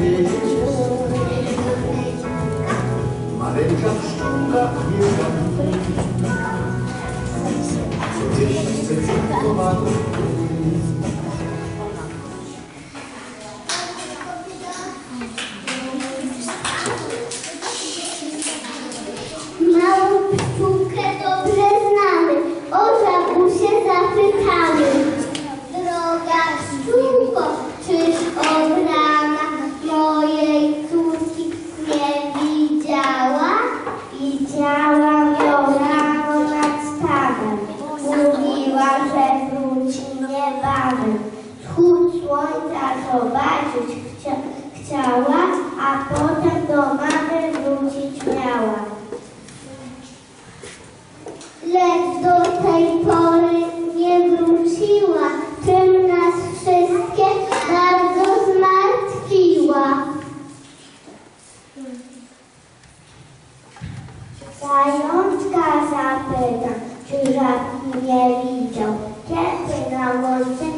You. zobaczyć chcia chciała, a potem do mamy wrócić miała. Lecz do tej pory nie wróciła, czym nas wszystkie bardzo zmartwiła. Zajączka zapyta, czy żadki nie widział, kiedy na łące